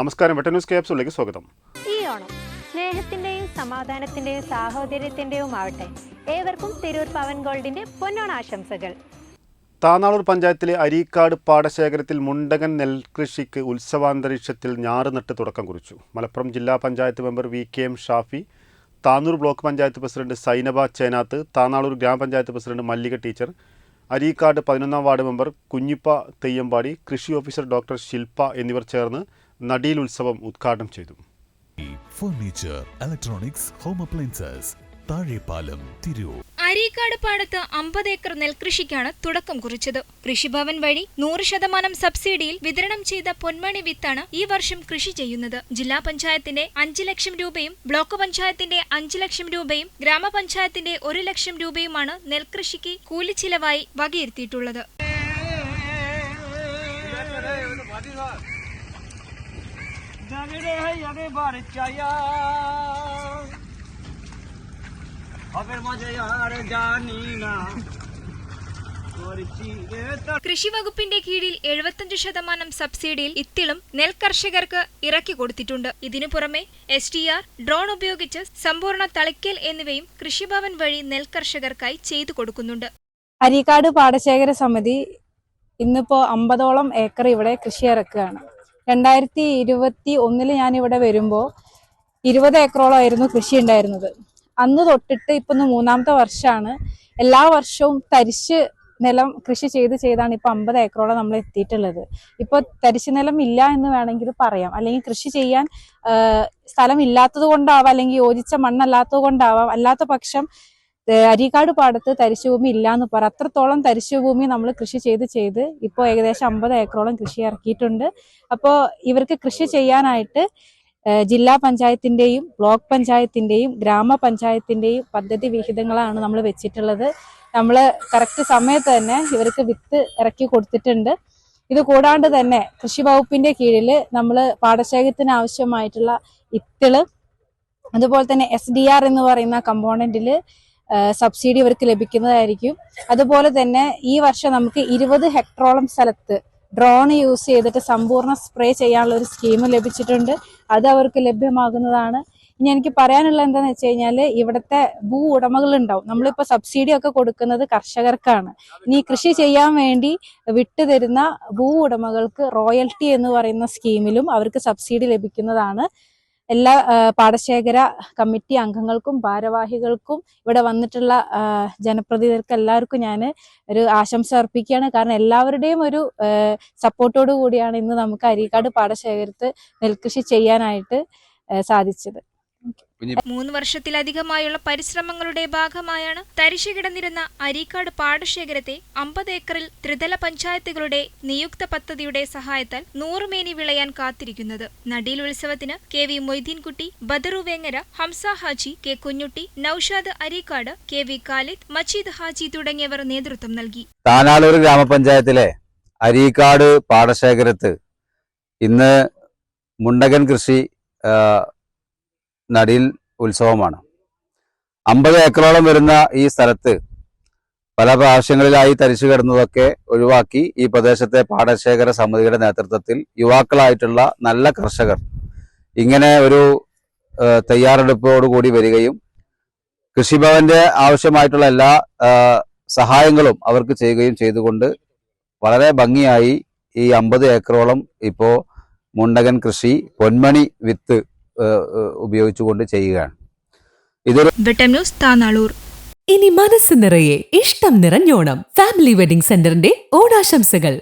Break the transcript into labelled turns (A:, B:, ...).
A: നമസ്കാരം വെട്ട ന്യൂസ് ക്യാപ്സിലേക്ക് സ്വാഗതം.
B: ഈ ഓണം സ്നേഹത്തിന്റെയും സമാധാനത്തിന്റെയും സാഹോദര്യത്തിന്റെയും ആവട്ടെ ഏവർക്കും തിരൂർ പവൻ ഗോൾഡിന്റെ പൊന്നോണ ആശംസകൾ.
A: താനാളൂർ പഞ്ചായത്തിലെ അരീക്കാട് പാടശേഖരത്തിൽ മുണ്ടകൻ നെൽകൃഷിക്ക് ഉത്സവാന്തരീക്ഷത്തിൽ ഞാറ് നട്ട് തുടക്കം കുറിച്ചു. മലപ്പുറം ജില്ലാ panchayat member V K M Shafi Tanur block panchayat president Sainaba Chenath Tanalur ഗ്രാമപഞ്ചായത്ത് പ്രസിഡന്റ് മല്ലിക ടീച്ചർ അരീക്കാട് പതിനൊന്നാം വാർഡ് മെമ്പർ കുഞ്ഞിപ്പ തെയ്യമ്പാടി കൃഷി ഓഫീസർ ഡോക്ടർ ശില്പ എന്നിവർ ചേർന്ന് നടീൽ ഉത്സവം ഉദ്ഘാടനം ചെയ്തു.
C: Furniture electronics home appliances Thazhepalam Tirur.
D: Areekad പാടത്ത് അമ്പത് ഏക്കർ നെൽകൃഷിക്കാണ് തുടക്കം കുറിച്ചത്. കൃഷിഭവൻ വഴി നൂറ് ശതമാനം സബ്സിഡിയിൽ വിതരണം ചെയ്ത പൊന്മണി വിത്താണ് ഈ വർഷം കൃഷി ചെയ്യുന്നത്. ജില്ലാ പഞ്ചായത്തിന്റെ അഞ്ച് ലക്ഷം രൂപയും ബ്ലോക്ക് പഞ്ചായത്തിന്റെ അഞ്ച് ലക്ഷം രൂപയും ഗ്രാമപഞ്ചായത്തിന്റെ ഒരു ലക്ഷം രൂപയുമാണ് നെൽകൃഷിക്ക് കൂലിച്ചിലവായി വകയിരുത്തിയിട്ടുള്ളത്.
E: আগে বার চায়া হবের মাঝে আর জানি না তোর চিরে তো
D: കൃഷി വകുപ്പിന്റെ കീഴിൽ എഴുപത്തഞ്ച് ശതമാനം സബ്സിഡിയിൽ ഇത്തിളും നെൽ കർഷകർക്ക് ഇറക്കി കൊടുത്തിട്ടുണ്ട് ഇതിനു പുറമെ എസ് ടി ആർ ഡ്രോൺ ഉപയോഗിച്ച് സമ്പൂർണ്ണ തളിക്കൽ എന്നിവയും കൃഷിഭവൻ വഴി നെൽ കർഷകർക്കായി ചെയ്തു കൊടുക്കുന്നുണ്ട്
F: അരീക്കാട് പാടശേഖര സമിതി ഇന്നിപ്പോ അമ്പതോളം ഏക്കർ ഇവിടെ കൃഷി ഇറക്കുകയാണ് രണ്ടായിരത്തി ഇരുപത്തി ഒന്നിൽ ഞാൻ ഇവിടെ വരുമ്പോൾ ഇരുപത് ഏക്കറോളമായിരുന്നു കൃഷി ഉണ്ടായിരുന്നത് അന്ന് തൊട്ടിട്ട് ഇപ്പം മൂന്നാമത്തെ വർഷമാണ് എല്ലാ വർഷവും തരിശ് നിലം കൃഷി ചെയ്ത് ചെയ്താണ് ഇപ്പം അമ്പത് ഏക്കറോളം നമ്മൾ എത്തിയിട്ടുള്ളത്. ഇപ്പോൾ തരിശ് നിലം ഇല്ല എന്ന് വേണമെങ്കിൽ പറയാം. അല്ലെങ്കിൽ കൃഷി ചെയ്യാൻ സ്ഥലം ഇല്ലാത്തത് കൊണ്ടാവാം അല്ലെങ്കിൽ യോജിച്ച മണ്ണല്ലാത്തത് കൊണ്ടാവാം. അല്ലാത്ത പക്ഷം അരീക്കാട് പാടത്ത് തരിശുഭൂമി ഇല്ല എന്ന് പറ. അത്രത്തോളം തരിശുഭൂമി നമ്മൾ കൃഷി ചെയ്ത് ചെയ്ത് ഇപ്പോൾ ഏകദേശം അമ്പത് ഏക്കറോളം കൃഷി ഇറക്കിയിട്ടുണ്ട്. അപ്പോൾ ഇവർക്ക് കൃഷി ചെയ്യാനായിട്ട് ജില്ലാ പഞ്ചായത്തിന്റെയും ബ്ലോക്ക് പഞ്ചായത്തിന്റെയും ഗ്രാമപഞ്ചായത്തിന്റെയും പദ്ധതി വിഹിതങ്ങളാണ് നമ്മൾ വെച്ചിട്ടുള്ളത്. നമ്മൾ കറക്റ്റ് സമയത്ത് തന്നെ ഇവർക്ക് വിത്ത് ഇറക്കി കൊടുത്തിട്ടുണ്ട്. ഇത് കൂടാണ്ട് തന്നെ കൃഷി വകുപ്പിന്റെ കീഴിൽ നമ്മൾ പാടശേഖരത്തിന് ആവശ്യമായിട്ടുള്ള ഇത്തിൾ അതുപോലെ തന്നെ എസ് ഡി ആർ എന്ന് പറയുന്ന കമ്പോണന്റിൽ സബ്സിഡി ഇവർക്ക് ലഭിക്കുന്നതായിരിക്കും. അതുപോലെ തന്നെ ഈ വർഷം നമുക്ക് ഇരുപത് ഹെക്ടറോളം സ്ഥലത്ത് ഡ്രോൺ യൂസ് ചെയ്തിട്ട് സമ്പൂർണ സ്പ്രേ ചെയ്യാനുള്ള ഒരു സ്കീം ലഭിച്ചിട്ടുണ്ട്. അത് അവർക്ക് ലഭ്യമാകുന്നതാണ്. ഇനി എനിക്ക് പറയാനുള്ള എന്താന്ന് വെച്ച് കഴിഞ്ഞാൽ ഇവിടുത്തെ ഭൂ ഉടമകൾ ഉണ്ടാവും നമ്മളിപ്പോ സബ്സിഡി ഒക്കെ കൊടുക്കുന്നത് കർഷകർക്കാണ്. ഇനി കൃഷി ചെയ്യാൻ വേണ്ടി വിട്ടുതരുന്ന ഭൂ ഉടമകൾക്ക് റോയൽറ്റി എന്ന് പറയുന്ന സ്കീമിലും അവർക്ക് സബ്സിഡി ലഭിക്കുന്നതാണ്. എല്ലാ പാടശേഖര കമ്മിറ്റി അംഗങ്ങൾക്കും ഭാരവാഹികൾക്കും ഇവിടെ വന്നിട്ടുള്ള ജനപ്രതിനിധികൾക്ക് എല്ലാവർക്കും ഞാൻ ഒരു ആശംസ അർപ്പിക്കുകയാണ്. കാരണം എല്ലാവരുടെയും ഒരു സപ്പോർട്ടോടു കൂടിയാണ് ഇന്ന് നമുക്ക് അരീക്കാട് പാടശേഖരത്ത് നെൽകൃഷി ചെയ്യാനായിട്ട് സാധിച്ചത്.
D: മൂന്ന് വർഷത്തിലധികമായുള്ള പരിശ്രമങ്ങളുടെ ഭാഗമായാണ് തരിശു കിടന്നിരുന്ന അരീക്കാട് പാടശേഖരത്തെ അമ്പത് ഏക്കറിൽ ത്രിതല പഞ്ചായത്തുകളുടെ നിയുക്ത പദ്ധതിയുടെ സഹായത്താൽ നൂറുമേനി വിളയാൻ കാത്തിരിക്കുന്നത്. നടീൽ ഉത്സവത്തിന് K V Moideenkutty Badaru Vengara Hamza Haji K Kunjutty Noushad Areekad K V Khalid Majeed Haji തുടങ്ങിയവർ നേതൃത്വം നൽകി.
G: താനാലൂർ ഗ്രാമപഞ്ചായത്തിലെ അരീക്കാട് പാടശേഖരത്ത് ഇന്ന് മുണ്ടകൻ കൃഷി ആ, നടിയിൽ ഉത്സവമാണ്. അമ്പത് ഏക്കറോളം വരുന്ന ഈ സ്ഥലത്ത് പല പ്രാവശ്യങ്ങളിലായി തരിച്ചു കിടന്നതൊക്കെ ഒഴിവാക്കി ഈ പ്രദേശത്തെ പാടശേഖര സമിതിയുടെ നേതൃത്വത്തിൽ യുവാക്കളായിട്ടുള്ള നല്ല കർഷകർ ഇങ്ങനെ ഒരു തയ്യാറെടുപ്പോടുകൂടി വരികയും കൃഷിഭവന്റെ ആവശ്യമായിട്ടുള്ള എല്ലാ സഹായങ്ങളും അവർക്ക് ചെയ്യുകയും ചെയ്തുകൊണ്ട് വളരെ ഭംഗിയായി ഈ അമ്പത് ഏക്കറോളം ഇപ്പോൾ മുണ്ടകൻ കൃഷി പൊന്മണി വിത്ത് ഉപയോഗിച്ചുകൊണ്ട് ചെയ്യുകയാണ്. ഇതൊരു
H: ഇനി മനസ്സ് നിറയെ ഇഷ്ടം നിറഞ്ഞോണം. ഫാമിലി വെഡിംഗ് സെന്ററിന്റെ ഓണാശംസകൾ.